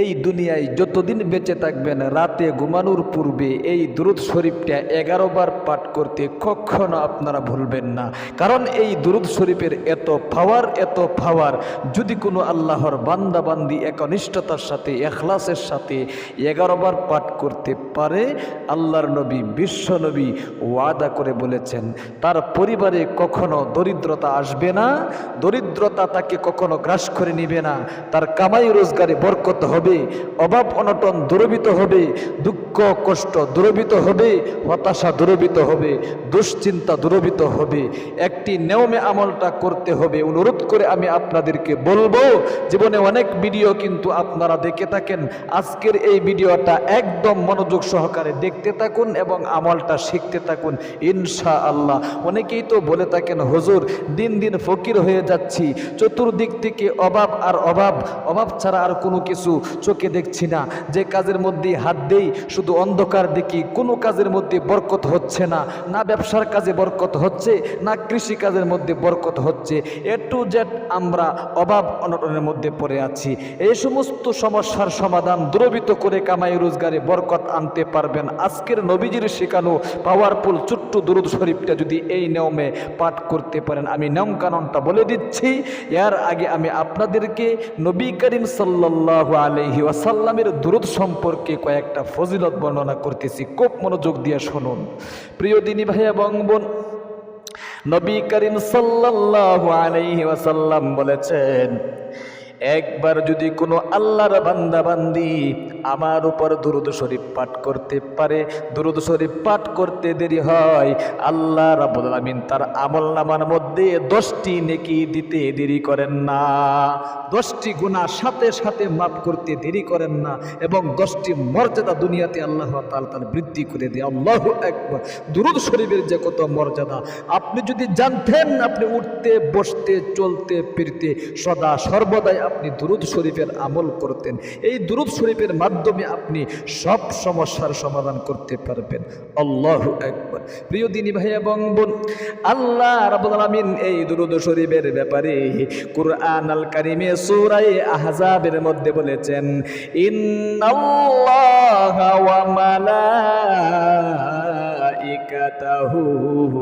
এই দুনিয়ায় যতদিন বেঁচে থাকবেন, রাতে ঘুমানোর পূর্বে এই দুরুদ শরীফটা এগারো বার পাঠ করতে কখনো আপনারা ভুলবেন না। কারণ এই দুরুদ শরীফের এত পাওয়ার এত পাওয়ার যদি কোনো আল্লাহর বান্দাবান্দি একনিষ্ঠতার সাথে, এখলাসের সাথে এগারো বার পাঠ করতে পারে, আল্লাহর নবী, বিশ্ব নবী ওয়াদা করে বলেছেন, তার পরিবারে কখনো দরিদ্রতা আসবে না, দরিদ্রতা তাকে কখনো গ্রাস করে নিবে না, তার কামাই রোজগারে বরকত হবে অভাব অনটন দূরবিত হবে, দুঃখ, কষ্ট দূরবিত হবে, হতাশা দূরবিত হবে, দুশ্চিন্তা দূরবিত হবে। একটি নিয়মে আমলটা করতে হবে। অনুরোধ করে আমি আপনাদেরকে বলব, জীবনে অনেক ভিডিও কিন্তু আপনারা দেখে থাকেন। আজকের এই ভিডিওটা একদম মনোযোগ সহকারে দেখতে থাকুন এবং আমলটা শিখতে থাকুন ইনশা আল্লাহ অনেকেই তো বলে থাকেন, হুজুর, দিন দিন ফকির হয়ে যাচ্ছি। চতুর্দিক থেকে অভাব আর অভাব অভাব ছাড়া আর কোনো কিছু চোখে দেখছি না। যে কাজের মধ্যে হাত দেই, শুধু অন্ধকার দেখি। কোনো কাজের মধ্যে বরকত হচ্ছে না। না ব্যবসার কাজে বরকত হচ্ছে, না কৃষি কাজের মধ্যে বরকত হচ্ছে। এ টু জেড আমরা অভাব অনটনের মধ্যে পড়ে আছি। এই সমস্ত সমস্যার সমাধান দ্রবিত করে কামাই রোজগারে বরকত আনতে পারবেন। আজকের নবীজির শেখানো পাওয়ারফুল ছোট্ট দুরুদ শরীফটা যদি এই নিয়মে পাঠ করতে পারেন, আমি নিয়ম কানুনটা বলে দিচ্ছি। এর আগে আমি আপনাদেরকে নবী করিম সাল্লাহ আলহি ওয়াসাল্লামের দূরত সম্পর্কে কয়েকটা ফজিলত বর্ণনা করতেছি। খুব মনোযোগ দিয়ে শুনুন। প্রিয় দিনী ভাই এবং বোন, নবী করিম সাল্লাহ আলহি ওয়াসাল্লাম বলেছেন, একবার যদি কোনো আল্লাহর বান্দা বান্দি আমার উপর দুরুদ শরীফ পাঠ করতে পারে। দুরুদ শরীফ পাঠ করতে দেরি হয়। আল্লাহ রাব্বুল আলামিন তার আমল নামার মধ্যে দশটি নেকি দিতে দেরি করেন না। দশটি গুণা সাথে সাথে মাফ করতে দেরি করেন না এবং দশটি মর্যাদা দুনিয়াতে আল্লাহ তাআলা তার বৃদ্ধি করে দেয়। আল্লাহু একবার দুরুদ শরীফের যে কত মর্যাদা, আপনি যদি জানতেন, আপনি উঠতে, বসতে, চলতে, ফিরতে, সদা সর্বদাই আপনি দুরুদ শরীফের আমল করতেন। এই দুরুদ শরীফের মাধ্যমে আপনি সব সমস্যার সমাধান করতে পারবেন। আল্লাহ একবার প্রিয় দিনী ভাই এবং বোন, আল্লাহ আলামিন এই দুরুদ শরীফের ব্যাপারে কুরআন আল কারিমে সুরাই আহজাবের মধ্যে বলেছেন, ইন্নাল্লাহা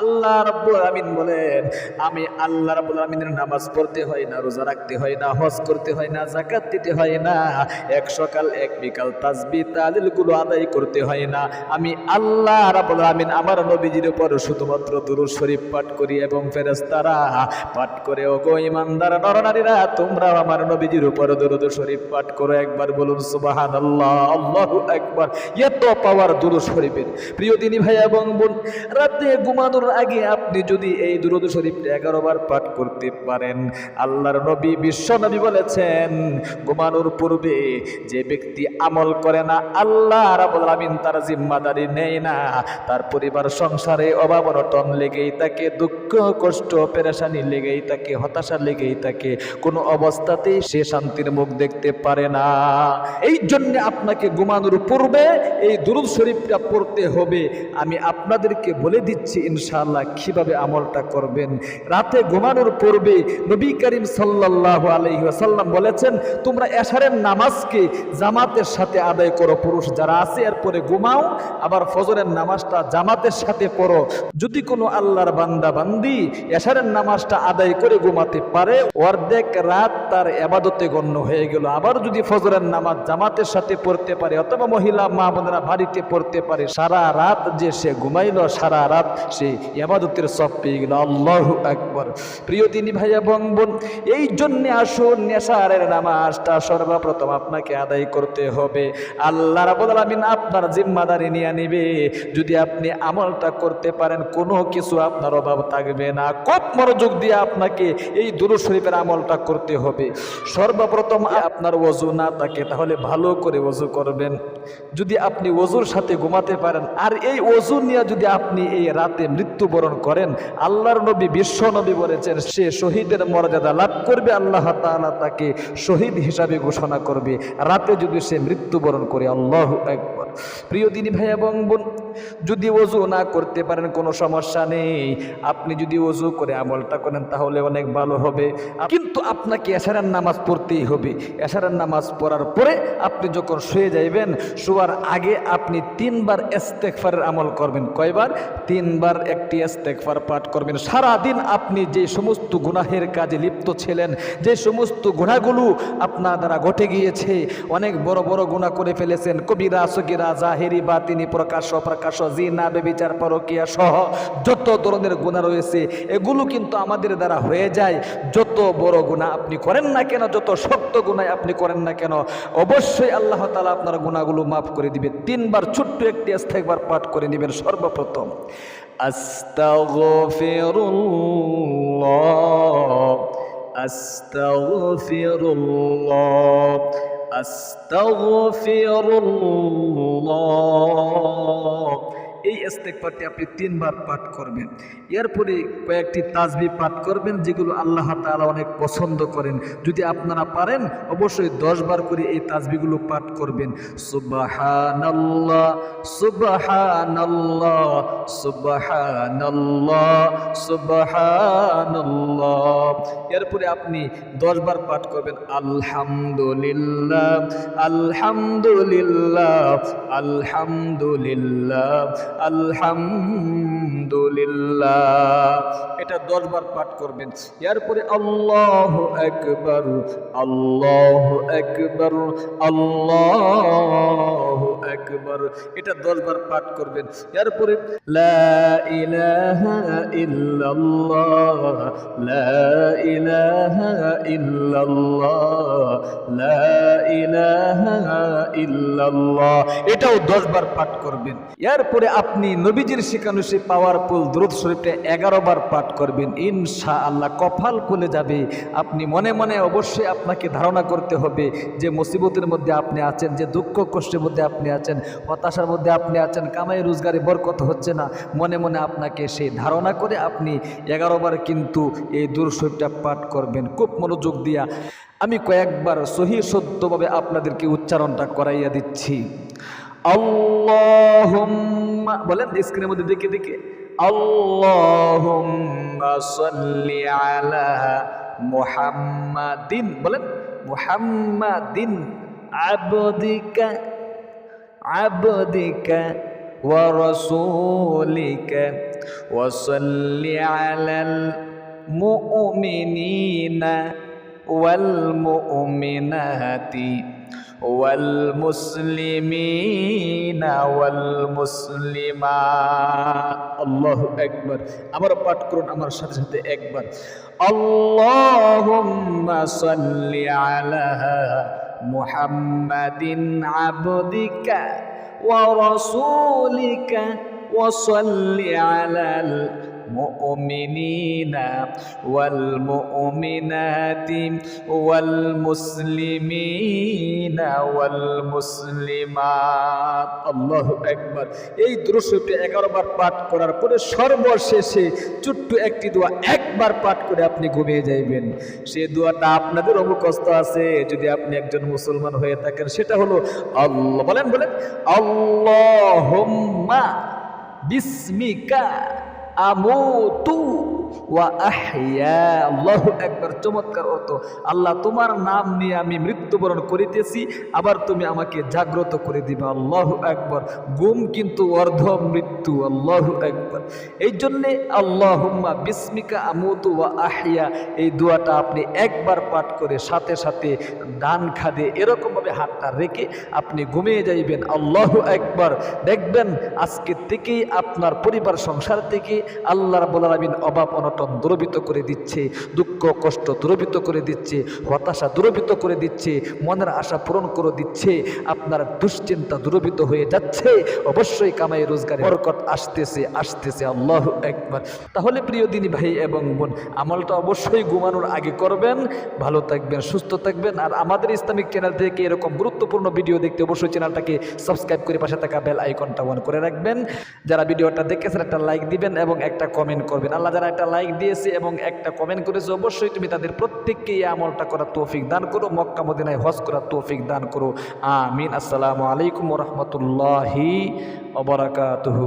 আল্লাহ রাব্বুল আমিন বলেন, আমি আল্লাহ রাব্বুল আমিনের নামাজ পড়তে হয় না, রোজা রাখতে হয় না, হজ করতে হয় না দিতে হয় না, এক সকাল, এক বিকাল আদায় করতে হয় না। আমি আল্লাহ রাব্বুল আমিন আমার নবীজির উপর শুধুমাত্র দুরূদ শরীফ পাঠ করি এবং ফেরেশতারা পাঠ করে, ওগো ইমানদার নরনারীরা তোমরা আমার নবীজির উপর দুরূদ শরীফ পাঠ করো। একবার বলুন, সুবহানাল্লাহ, আল্লাহু আকবার। এত পাওয়ার দুরূদ শরীফের। প্রিয় দিনী ভাই এবং বোন, রাতে ঘুমানোর আগে আপনি যদি এই দুরূদ শরীফটা এগারো বার পাঠ করতে পারেন, আল্লাহর নবী বিশ্ব নবী বলেছেন, ঘুমানোর পূর্বে যে ব্যক্তি আমল করে না, আল্লাহ রাব্বুল আমিন তার জিম্মাদারি নেয় না। তার পরিবার, সংসারে অভাব অনটন লেগেই তাকে দুঃখ, কষ্ট, পেরেশানি লেগেই তাকে হতাশা লেগেই তাকে কোনো অবস্থাতেই সে শান্তির মুখ দেখতে পারে না। এই জন্য আপনাকে ঘুমানোর পূর্বে এই দুরুদ শরীফটা পড়তে হবে। আমি আপনাদেরকে বলে দিচ্ছি ইনশাআল্লাহ কীভাবে আমলটা করবেন। রাতে ঘুমানোর পূর্বে নবী করিম সাল্লাল্লাহু আলাইহি ওয়াসাল্লাম বলেছেন, তোমরা এশারের নামাজকে জামাতের সাথে আদায় করো, পুরুষ যারা আছে এরপরে ঘুমাও, আবার ফজরের নামাজটা জামাতের সাথে পড়ো। যদি কোনো আল্লাহর বান্দা, বান্দি এশারের নামাজটা আদায় করে ঘুমাতে পারে, অর্ধেক রাত তার এবাদতে গণ্য হয়ে গেল। আবার যদি ফজরের নামাজ জামাতের সাথে পড়তে পারে, অথবা মহিলা মা বোনেরা বাড়িতে পড়তে পারে, সারা রাত যে সে ঘুমাইল, সারা রাত সে এবাদতের সব পেয়ে গেল। আল্লাহ একবার প্রিয় তিনি ভাই এবং বোন এই জন্যে আসুন, নেশারের নামাজটা সর্বপ্রথম আপনাকে আদায় করতে হবে। আল্লাহ রাবুল আলমিন আপনার জিম্মাদারি নিয়ে নিবে। যদি আপনি আমলটা করতে পারেন, কোনো কিছু আপনার অভাব থাকবে না। খুব মনোযোগ দিয়ে আপনাকে এই দুরু শরীফের আমলটা করতে হবে। সর্বপ্রথম আপনার ওজু না থাকে, তাহলে ভালো করে ওজু করবেন। যদি আপনি ওজুর সাথে ঘুমাতে পারেন, আর এই অজু নিয়ে যদি আপনি এই রাতে মৃত্যুবরণ করেন, আল্লাহর নবী বিশ্ব নবী বলেছেন, সে শহীদের মর্যাদা লাভ করবে, আল্লাহ তালা তাকে শহীদ হিসাবে ঘোষণা করবে। রাতে যদি সে মৃত্যুবরণ করে, আল্লাহ একবার প্রিয় দিনী ভাই এবং বোন, যদি অজু না করতে পারেন, কোনো সমস্যা নেই। আপনি যদি অজু করে আমলটা করেন, তাহলে অনেক ভালো হবে। কিন্তু আপনাকে এশারের নামাজ পড়তেই হবে। এশারের নামাজ পড়ার পরে আপনি যখন শুয়ে যাইবেন, শোয়ার আগে আপনি তিনবার ইস্তেগফারের আমল করবেন। কয়বার? তিনবার একটি ইস্তেগফার পাঠ করবেন। সারা দিন আপনি যে সমস্ত গুনাহের কাজে লিপ্ত ছিলেন, যে সমস্ত গুণাগুলো আপনার দ্বারা ঘটে গিয়েছে, অনেক বড় বড় গুণা করে ফেলেছেন। কবিরা, সগিরা জাহেরি বা তিনি প্রকাশ্য প্রকাশ্য জিনা, বেবিচার, পরকিয়া সহ যত ধরনের গুণা রয়েছে, এগুলো কিন্তু আমাদের দ্বারা হয়ে যায়। যত বড় গুণা আপনি করেন না কেন, যত শক্ত গুণায় আপনি করেন না কেন, অবশ্যই আল্লাহ তালা আপনার গুণাগুলো মাফ করে দিবে তিনবার ছোট্ট একটি একবার পাঠ করে নেবেন সর্বপ্রথম। আস্তাগফিরুল্লাহ আস্তাগফিরুল্লাহ। আস্তাগফিরুল্লাহ এই ইস্তেগফারটি আপনি তিনবার পাঠ করবেন। এরপরে কয়েকটি তাজবি পাঠ করবেন, যেগুলো আল্লাহ তালা অনেক পছন্দ করেন। যদি আপনারা পারেন, অবশ্যই দশ বার করে এই তাজবিগুলো পাঠ করবেন। এরপরে আপনি দশ বার পাঠ করবেন, আলহামদুলিল্লাহ আলহামদুলিল্লাহ আলহামদুলিল্লাহ। আলহামদুলিল্লাহ। এটা দশবার পাঠ করবেন। এরপরে আল্লাহ একবার আল্লাহ একবার আল্লাহ একবার এটা দশবার পাঠ করবেন। এরপরে, লা ইলাহা ইল্লাল্লাহ এটাও দশবার পাঠ করবেন। এরপরে আপনি নবীজির শেখানো সে পাওয়ারফুল দ্রুত শরীফটা এগারো বার পাঠ করবেন ইনশা আল্লাহ কপাল খুলে যাবে। আপনি মনে মনে অবশ্যই আপনাকে ধারণা করতে হবে যে মুসিবতের মধ্যে আপনি আছেন, যে দুঃখ কষ্টের মধ্যে আপনি আছেন, হতাশার মধ্যে আপনি আছেন, কামাই রোজগারে বরকত হচ্ছে না। মনে মনে আপনাকে সেই ধারণা করে আপনি এগারো বার কিন্তু এই দূর পাঠ করবেন। খুব মনোযোগ দিয়া আমি কয়েকবার সহি সত্যভাবে আপনাদেরকে উচ্চারণটা করাইয়া দিচ্ছি। আল্লাহুম্মা, বলেন স্ক্রিনের মধ্যে দেখে দেখে। মুহাম্মাদিন, বলেন, মুহাম্মাদিন আবদিকা আবদিকা সাল্লি আলাল মুমিনিনা ওয়াল মুমিনাতি। والمسلمين والمسلمات আল্লাহ একবার আবার পাঠ করুন আমার সাথে সাথে একবার আল্লাহুম্মা সাল্লি আলা মুহাম্মাদিন আবদিকা ওয়া রাসূলিকা ওয়া সাল্লি আলাল المؤمنين والمؤمنات والمسلمين والمسلمات আল্লাহু একবার এই দ্রুশটি এগারো বার পাঠ করার পরে সর্বশেষে ছোট্ট একটি দোয়া একবার পাঠ করে আপনি ঘুমিয়ে যাইবেন সে দোয়াটা আপনাদের মুখস্থ আছে যদি আপনি একজন মুসলমান হয়ে থাকেন সেটা হলো আল্লাহ বলেন বলেন আল্লাহুম্মা বিসমিকা আমুতু একবার চমৎকার অর্থ, আল্লাহ তোমার নাম নিয়ে আমি মৃত্যুবরণ করিতেছি, আবার তুমি আমাকে জাগ্রত করে দিবে। আল্লাহু একবার, গুম কিন্তু অর্ধ মৃত্যু, আল্লাহু একবার। এই জন্যে আল্লাহুম্মা বিস্মিকা আমুতু ওয়া আহিয়া এই দোয়াটা আপনি একবার পাঠ করে সাথে সাথে ডান খাদে এরকমভাবে হাতটা রেখে আপনি ঘুমিয়ে যাইবেন। আল্লাহু একবার, দেখবেন আজকে থেকেই আপনার পরিবার, সংসার থেকে আল্লাহ রাব্বুল আলামিন অভাব অনটন দূরবিত করে দিচ্ছে, দুঃখ, কষ্ট দূরবিত করে দিচ্ছে, হতাশা দূরবিত করে দিচ্ছে, মনের আশা পূরণ করে দিচ্ছে, আপনার দুশ্চিন্তা দূরবিত হয়ে যাচ্ছে, অবশ্যই কামাই রোজগার বরকত আসতেছে আসতেছে, আল্লাহ একবার তাহলে প্রিয় দিনী ভাই এবং বোন, আমলটা অবশ্যই ঘুমানোর আগে করবেন, ভালো থাকবেন, সুস্থ থাকবেন, আর আমাদের ইসলামিক চ্যানেল থেকে এরকম গুরুত্বপূর্ণ ভিডিও দেখতে অবশ্যই চ্যানেলটাকে সাবস্ক্রাইব করে পাশে থাকা বেল আইকনটা অন করে রাখবেন। যারা ভিডিওটা দেখেছেন, একটা লাইক দিবেন এবং একটা কমেন্ট করবেন। আল্লাহ যারা একটা লাইক দিয়েছে এবং একটা কমেন্ট করেছে, অবশ্যই তুমি তাদের প্রত্যেককে এই আমলটা করার তৌফিক দান করো, মক্কা, মদিনায় হজ করার তৌফিক দান করো। আমিন। আসসালামু আলাইকুম রহমতুল্লাহি অবরাকাতহু